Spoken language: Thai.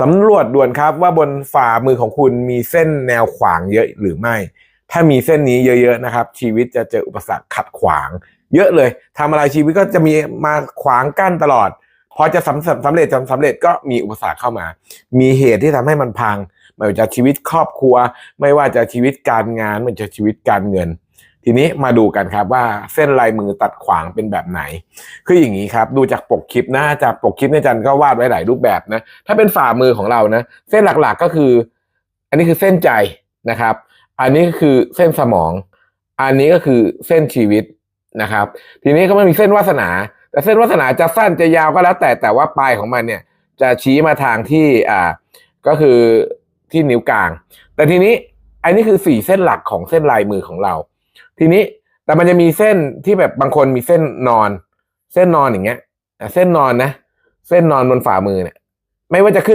สำรวจด่วนครับว่าบนฝ่ามือของคุณมีเส้นแนวขวางเยอะหรือไม่ ถ้ามีเส้นนี้เยอะๆนะครับ ชีวิตจะเจออุปสรรคขัดขวาง เยอะเลยทำอะไรชีวิตก็จะมีมาขวางกั้นตลอด พอจะสำสำเร็จจำสำเร็จก็มีอุปสรรคเข้ามา มีเหตุที่ทำให้มันพัง ไม่ว่าจะชีวิตครอบครัว ไม่ว่าจะชีวิตการงานไม่ว่าจะชีวิตการเงิน ทีนี้มาดูกันครับว่าเส้นลายมือตัดขวางเป็นแบบไหน คืออย่างนี้ครับดูจากปกคลิปนะจากปกคลิปเนี่ยอาจันก็วาดไว้หลายรูปแบบนะถ้าเป็นฝ่ามือของเรานะ เส้นหลักๆก็คือ อันนี้คือเส้นใจนะครับ อันนี้ก็คือเส้นสมอง อันนี้ก็คือเส้นชีวิตนะครับ ทีนี้ก็ไม่มีเส้นวาสนา แต่เส้นวาสนาจะสั้นจะยาวก็แล้ว แต่แต่ว่าปลายของมันเนี่ย จะชี้มาทางที่อ่าก็คือที่นิ้วกลาง แต่ทีนี้อันนี้คือสี่เส้นหลักของเส้นลายมือของเรา ทีนี้แต่มันจะมีเส้นที่แบบบางคนมีเส้นนอน เส้นนอนอย่างเงี้ยเส้นนอนนะ เส้นนอนบนฝ่ามือเนี่ย ไม่ว่าจะขึ้น